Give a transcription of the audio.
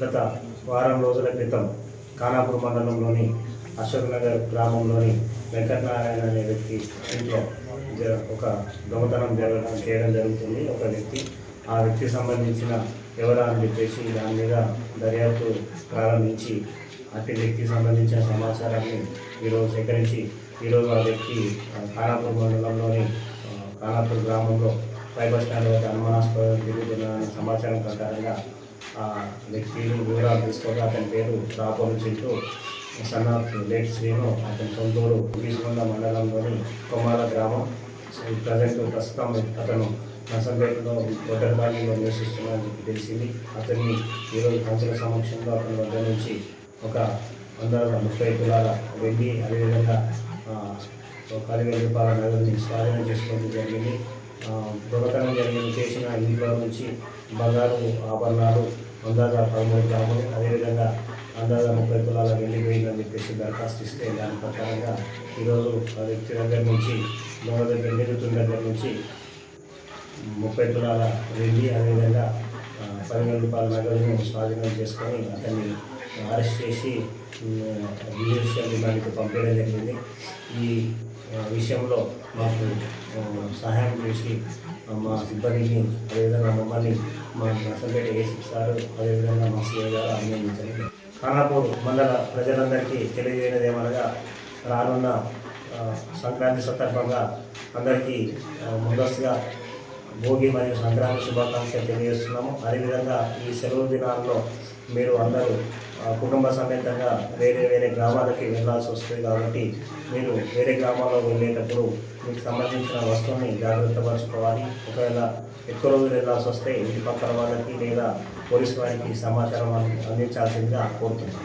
గత వారం రోజుల క్రితం ఖానాపూర్ మండలంలోని అశోక్ నగర్ గ్రామంలోని వెంకటనారాయణ అనే వ్యక్తి ఇంట్లో ఒక దొంగతనం జరగడం చేయడం జరుగుతుంది. ఒక వ్యక్తి ఆ వ్యక్తికి సంబంధించిన వివరాలు చెప్పేసి దాని మీద దర్యాప్తు ప్రారంభించి అట్టి వ్యక్తికి సంబంధించిన సమాచారాన్ని ఈరోజు సేకరించి ఈరోజు ఆ వ్యక్తి ఖానాపూర్ మండలంలోని ఖానాపూర్ గ్రామంలో పై బస్ స్టాండ్ వద్ద అనుమానాస్పదం తిరుగుతున్న సమాచారం ప్రకారంగా ఆ వ్యక్తిని వివరాలు తీసుకోగా అతని పేరు Rapolu Chintu son of late Srinu అతని సొంతూరు బీసుకొండ మండలంలోని కుమార గ్రామం. ప్రజెంట్ ప్రస్తుతం అతను నర్సంపేటలో హోటల్ కాలనీలో నివసిస్తున్నారని చెప్పి తెలిసింది. అతన్ని ఈరోజు ప్రజల సమక్షంలో అతని వద్ద నుంచి ఒక వంద ముప్పై తులాల వెండి అదేవిధంగా ఒక పదివేల రూపాయల నగదుని స్వాధీనం చేసుకోవడం జరిగింది. దొరకడం జరిగిన చేసిన ఇంట్లో నుంచి బంగారు ఆభరణాలు అందాజ పదమూడు గ్రాములు అదేవిధంగా అందాజ ముప్పై తులాల వెళ్ళి పోయిందని చెప్పేసి దరఖాస్తు ఇస్తే దాని ప్రకారంగా ఈరోజు ఆ వ్యక్తి దగ్గర నుంచి దొంగ దగ్గర నిరుతున్న దగ్గర నుంచి ముప్పై తులాల వెళ్ళి అదేవిధంగా ఆ, పదివేల రూపాయల నగదును స్వాధీనం చేసుకొని అతన్ని అరెస్ట్ చేసి జ్యుడిషియల్ డిమాండ్కి పంపించడం జరిగింది. ఈ విషయంలో మాకు సహాయం చేసి మా సిబ్బందిని అదేవిధంగా మమ్మల్ని మా నర్సంపేట ఏసీ సార్ అదేవిధంగా మా సీఏ గారు అభినందించండి ఖానాపూర్ మండల ప్రజలందరికీ తెలియజేయడం ఏమనగా రానున్న సంక్రాంతి సందర్భంగా అందరికీ ముందస్తుగా భోగి మరియు సంక్రాంతి శుభాకాంక్షలు తెలియజేస్తున్నాము. అదేవిధంగా ఈ సెలవు దినాల్లో మీరు అందరూ కుటుంబ సమేతంగా వేరే వేరే గ్రామాలకి వెళ్ళాల్సి వస్తుంది కాబట్టి మీరు వేరే గ్రామాల్లో వెళ్ళేటప్పుడు మీకు సంబంధించిన వస్తువుని జాగ్రత్త పరచుకోవాలి. ఒకవేళ ఎక్కువ రోజులు వెళ్ళాల్సి వస్తే ఇంటి పక్కన వాళ్ళకి లేదా పోలీసు వారికి సమాచారం అందించాల్సిందిగా కోరుతున్నాను